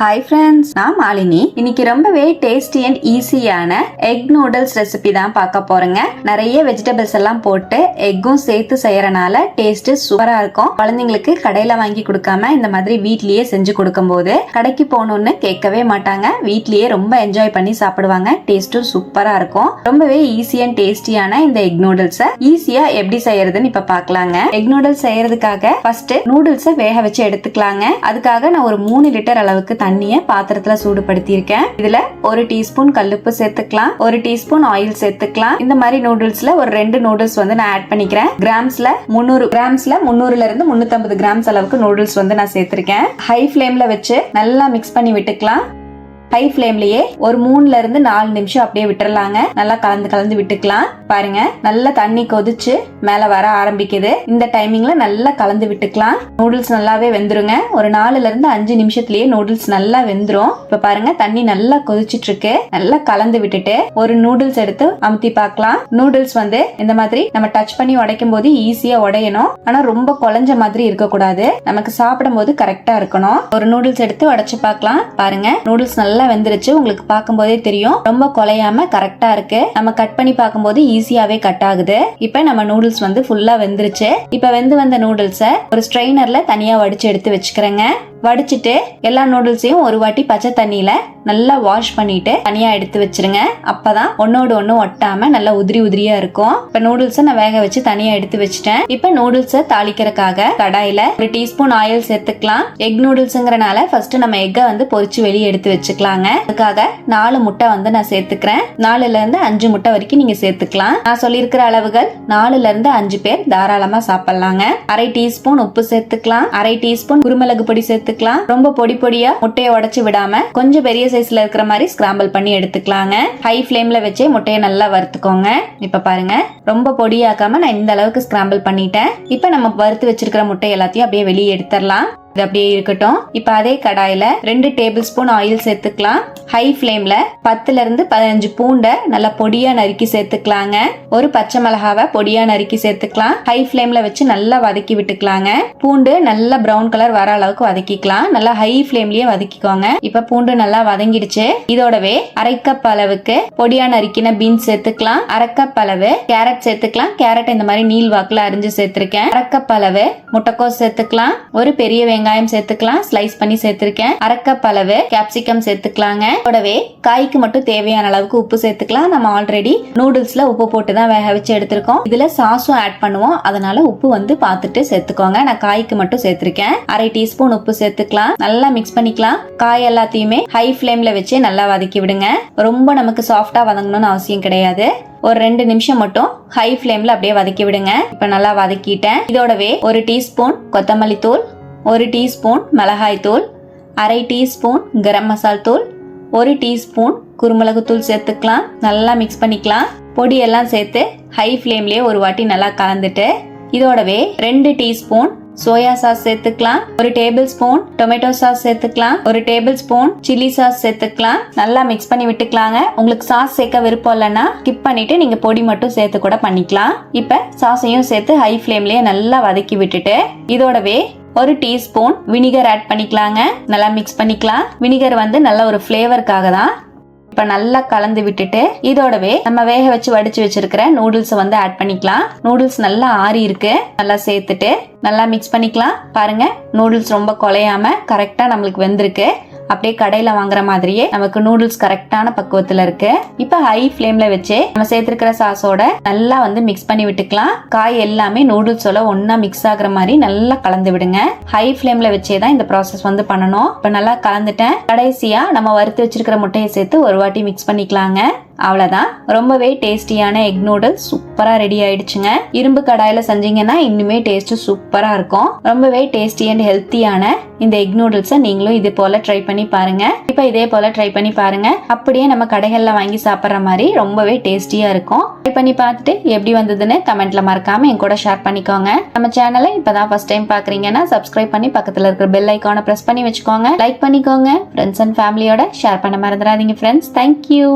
Hi friends நான் மாலினி. இன்னைக்கு ரொம்பவே டேஸ்டி அண்ட் ஈஸியான எக் நூடுல்ஸ் ரெசிபி தான் பார்க்க போறேங்க. நிறைய வெஜிடபிள்ஸ் எல்லாம் போட்டு எக்கும் சேர்த்து செய்யறனால டேஸ்ட் சூப்பரா இருக்கும். குழந்தைங்களுக்கு கடையில வாங்கி கொடுக்காம இந்த மாதிரி வீட்லயே செஞ்சு கொடுக்கும் போது கடைக்கு போகணும்னு கேட்கவே மாட்டாங்க. வீட்லயே ரொம்ப என்ஜாய் பண்ணி சாப்பிடுவாங்க. டேஸ்ட்டும் சூப்பரா இருக்கும். ரொம்பவே ஈஸி அண்ட் டேஸ்டியான இந்த எக் நூடுல்ஸை ஈஸியா எப்படி செய்யறதுன்னு இப்ப பார்க்கலாங்க. எக் நூடுல்ஸ் செய்யறதுக்காக ஃபர்ஸ்ட் நூடுல்ஸை வேக வச்சு எடுத்துக்கலாங்க. அதுக்காக நான் ஒரு மூணு லிட்டர் அளவுக்கு தண்ணியை பாத்திரத்துல சூடுபடுத்தியிருக்கேன். இதில் இதுல ஒரு டீஸ்பூன் கல்லுப்பு சேர்த்துக்கலாம். ஒரு டீஸ்பூன் ஆயில் சேர்த்துக்கலாம். இந்த மாதிரி நூடுல்ஸ்ல ஒரு ரெண்டு நூடுல்ஸ் வந்து நான் ஆட் பண்ணிக்கிறேன். கிராம்ஸ்ல முந்நூறு கிராம்ஸ்ல முந்நூறுல இருந்து முன்னூத்தி கிராம்ஸ் அளவுக்கு நூடுல்ஸ் வந்து நான் சேர்த்திருக்கேன். ஹை ஃபிளேம்ல வச்சு நல்லா மிக்ஸ் பண்ணி விட்டுக்கலாம். ஹை ஃப்ளேம்லயே ஒரு மூணுல இருந்து நாலு நிமிஷம் அப்படியே விட்டுறலாங்க. நல்லா கலந்து கலந்து விட்டுக்கலாம். பாருங்க நல்லா தண்ணி கொதிச்சு மேல வர ஆரம்பிக்குது. இந்த டைமிங்ல நல்லா கலந்து விட்டுக்கலாம். நூடுல்ஸ் நல்லாவே வெந்துருங்க. ஒரு நாலுல இருந்து அஞ்சு நிமிஷத்துலயே நூடுல்ஸ் நல்லா வெந்துரும். இப்ப பாருங்க தண்ணி நல்லா கொதிச்சிட்டு இருக்கு நல்லா கலந்து விட்டுட்டு ஒரு நூடுல்ஸ் எடுத்து அமுத்தி பார்க்கலாம். நூடுல்ஸ் வந்து இந்த மாதிரி நம்ம டச் பண்ணி உடைக்கும் போது ஈஸியா உடையணும். ஆனா ரொம்ப குழஞ்ச மாதிரி இருக்கக்கூடாது. நமக்கு சாப்பிடும் போது கரெக்டா இருக்கணும். ஒரு நூடுல்ஸ் எடுத்து உடைச்சு பார்க்கலாம். பாருங்க நூடுல்ஸ் நல்லா வெந்துருச்சு. உங்களுக்கு பார்க்கும்போதே தெரியும். ரொம்ப குலையாம கரெக்டா இருக்கு. நம்ம கட் பண்ணி பார்க்கும்போது ஈஸியாவே கட் ஆகுது. இப்போ நம்ம நூடுல்ஸ் வந்து ஃபுல்லா வெந்துருச்சு. இப்போ வெந்து வந்த நூடுல்ஸை ஒரு ஸ்ட்ரெயினர்ல தனியா வடிச்சு எடுத்து வச்சுக்கிறேங்க. வடிச்சிட்டு எல்லா நூடுல்ஸையும் ஒரு வாட்டி பச்சை தண்ணியில நல்லா வாஷ் பண்ணிட்டு தனியா எடுத்து வச்சிருங்க. அப்பதான் ஒன்னோடு ஒன்னு ஒட்டாம நல்லா உதிரி உதிரியா இருக்கும். இப்ப நூடுல்ஸை நான் வேக வச்சு தனியா எடுத்து வச்சுட்டேன். இப்ப நூடுல்ஸை தாளிக்கிறதுக்காக கடாயில ஒரு டீஸ்பூன் ஆயில் சேர்த்துக்கலாம். எக் நூடுல்ஸ்ங்கிறனால ஃபர்ஸ்ட் நம்ம எக்கை வந்து பொறிச்சு வெளியே எடுத்து வச்சுக்கலாங்க. அதுக்காக நாலு முட்டை வந்து நான் சேர்த்துக்கிறேன். நாலுல இருந்து அஞ்சு முட்டை வரைக்கும் நீங்க சேர்த்துக்கலாம். நான் சொல்லியிருக்கிற அளவுகள் நாலுல இருந்து அஞ்சு பேர் தாராளமா சாப்பிடலாங்க. அரை டீஸ்பூன் உப்பு சேர்த்துக்கலாம். அரை டீஸ்பூன் குருமிளகு பொடி சேர்த்து எடுத்துக்கலாம். ரொம்ப பொடி பொடியா முட்டையை உடச்சு விடாம கொஞ்சம் பெரிய சைஸ்ல இருக்கிற மாதிரி ஸ்கிராம்பிள் பண்ணி எடுத்துக்கலாங்க. ஹை ஃபிளேம்ல வச்சே முட்டையை நல்லா வறுத்துக்கோங்க. இப்ப பாருங்க. ரொம்ப பொடியாக்காம நான் இந்த அளவுக்கு ஸ்கிராம்பிள் பண்ணிட்டேன். இப்ப நம்ம வறுத்து வச்சிருக்கிற முட்டை எல்லாத்தையும் அப்படியே வெளியே எடுத்துடலாம். இது அப்படியே இருக்கட்டும். இப்ப அதே கடாயில ரெண்டு டேபிள் ஸ்பூன் ஆயில் சேர்த்துக்கலாம். ஹை ஃப்ளேம்ல பத்துல இருந்து பதினஞ்சு பூண்டை நல்லா பொடியா நறுக்கி சேர்த்துக்கலாங்க. ஒரு பச்சை மிளகாவை பொடியா நறுக்கி சேர்த்துக்கலாம். ஹை ஃப்ளேம்ல வச்சு நல்லா வதக்கி விட்டுக்கலாங்க. பூண்டு நல்லா ப்ரௌன் கலர் வர அளவுக்கு வதக்கிக்கலாம். நல்லா ஹை ஃப்ளேம்லயே வதக்கிக்கோங்க. இப்ப பூண்டு நல்லா வதங்கிடுச்சு. இதோடவே அரை கப் அளவுக்கு பொடியா நறுக்கின பீன்ஸ் சேர்த்துக்கலாம். அரை கப் அளவு கேரட் சேர்த்துக்கலாம். கேரட் இந்த மாதிரி நீல் வாக்குல அரிஞ்சு சேர்த்திருக்கேன். அரை கப் அளவு முட்டைக்கோஸ் சேர்த்துக்கலாம். ஒரு பெரிய வெங்காயம் சேர்த்துக்கலாம் ஸ்லைஸ் பண்ணி சேர்த்திருக்கேன். அரைக்கப் அளவு கேப்சிகம் சேர்த்துக்கலாங்க. கூடவே காய்க்கு மட்டும் தேவையான அளவுக்கு உப்பு சேர்த்துக்கலாம். நம்ம ஆல்ரெடி நூடுல்ஸ்ல உப்பு போட்டு தான் வேக வச்சு எடுத்திருக்கோம். இதுல சாஸும் ஆட் பண்ணுவோம். அதனால உப்பு வந்து பார்த்துட்டு சேர்த்துக்கோங்க. நான் காய்க்கு மட்டும் சேர்த்திருக்கேன். அரை டீஸ்பூன் உப்பு சேர்த்துக்கலாம். நல்லா மிக்ஸ் பண்ணிக்கலாம். காய் எல்லாத்தையுமே ஹை ஃப்ளேம்ல வச்சு நல்லா வதக்கி விடுங்க. ரொம்ப நமக்கு சாஃப்டா வதங்கணும்னு அவசியம் கிடையாது. ஒரு ரெண்டு நிமிஷம் மட்டும் ஹை ஃப்ளேம்ல அப்படியே வதக்கி விடுங்க. இப்ப நல்லா வதக்கிட்டேன். இதோடவே ஒரு டீஸ்பூன் கொத்தமல்லி தூள் ஒரு டீஸ்பூன் மிளகாய் தூள் அரை டீஸ்பூன் கரம் மசால் தூள் ஒரு டீஸ்பூன் குருமிளகு தூள் சேர்த்துக்கலாம். நல்லா மிக்ஸ் பண்ணிக்கலாம். பொடி எல்லாம் சேர்த்து ஹை ஃப்ளேம்லேயே ஒரு வாட்டி நல்லா கலந்துட்டு இதோடவே ரெண்டு டீஸ்பூன் சோயா சாஸ் சேர்த்துக்கலாம். ஒரு டேபிள் ஸ்பூன் டொமேட்டோ சாஸ் சேர்த்துக்கலாம். ஒரு டேபிள் ஸ்பூன் சில்லி சாஸ் சேர்த்துக்கலாம். நல்லா மிக்ஸ் பண்ணி விட்டுக்கலாங்க. உங்களுக்கு சாஸ் சேர்க்க விருப்பம் இல்லைன்னா ஸ்கிப் பண்ணிட்டு நீங்க பொடி மட்டும் சேர்த்து கூட பண்ணிக்கலாம். இப்ப சாஸையும் சேர்த்து ஹை ஃப்ளேம்லயே நல்லா வதக்கி விட்டுட்டு இதோடவே ஒரு டீஸ்பூன் வினிகர் ஆட் பண்ணிக்கலாங்க. நல்லா மிக்ஸ் பண்ணிக்கலாம். வினிகர் வந்து நல்ல ஒரு ஃப்ளேவருக்காக தான். இப்ப நல்லா கலந்து விட்டுட்டு இதோடவே நம்ம வேக வச்சு வடிச்சு வச்சிருக்கிற நூடுல்ஸ் வந்து ஆட் பண்ணிக்கலாம். நூடுல்ஸ் நல்லா ஆறி இருக்கு. நல்லா சேர்த்துட்டு நல்லா மிக்ஸ் பண்ணிக்கலாம். பாருங்க நூடுல்ஸ் ரொம்ப குலையாம கரெக்டா நம்மளுக்கு வெந்திருக்கு. அப்படியே கடையில வாங்குற மாதிரியே நமக்கு நூடுல்ஸ் கரெக்டான பக்குவத்துல இருக்கு. இப்ப ஹை ஃப்ளேம்ல வச்சு நம்ம சேர்த்திருக்கிற சாஸோட நல்லா வந்து மிக்ஸ் பண்ணி விட்டுக்கலாம். காய் எல்லாமே நூடுல்ஸோட ஒன்னா மிக்ஸ் ஆகுற மாதிரி நல்லா கலந்து விடுங்க. ஹை ஃப்ளேம்ல வச்சே தான் இந்த ப்ராசஸ் வந்து பண்ணணும். இப்ப நல்லா கலந்துட்டேன். கடைசியா நம்ம வறுத்து வச்சிருக்கிற முட்டையை சேர்த்து ஒரு வாட்டி மிக்ஸ் பண்ணிக்கலாங்க. அவ்வளோதான் ரொம்பவே டேஸ்டியான எக் நூடுல்ஸ் சூப்பராக ரெடி ஆயிடுச்சுங்க. இரும்பு கடாயில் செஞ்சீங்கன்னா இன்னுமே டேஸ்ட் சூப்பராக இருக்கும். ரொம்பவே டேஸ்டி அண்ட் ஹெல்த்தியான இந்த எக் நூடுல்ஸை நீங்களும் இது போல ட்ரை பண்ணி பாருங்க. இப்போ இதே போல ட்ரை பண்ணி பாருங்க. அப்படியே நம்ம கடைகளில் வாங்கி சாப்பிட்ற மாதிரி ரொம்பவே டேஸ்டியாக இருக்கும். ட்ரை பண்ணி பார்த்துட்டு எப்படி வந்ததுன்னு கமெண்ட்ல மறக்காம என் கூட ஷேர் பண்ணிக்கோங்க. நம்ம சேனலை இப்பதான் ஃபர்ஸ்ட் டைம் பார்க்குறீங்கன்னா சப்ஸ்கிரைப் பண்ணி பக்கத்தில் இருக்கிற பெல் ஐக்கானை ப்ரெஸ் பண்ணி வச்சுக்கோங்க. லைக் பண்ணிக்கோங்க. ஃப்ரெண்ட்ஸ் அண்ட் ஃபேமிலியோட ஷேர் பண்ண மறந்துடாதீங்க ஃப்ரெண்ட்ஸ் தேங்க்யூ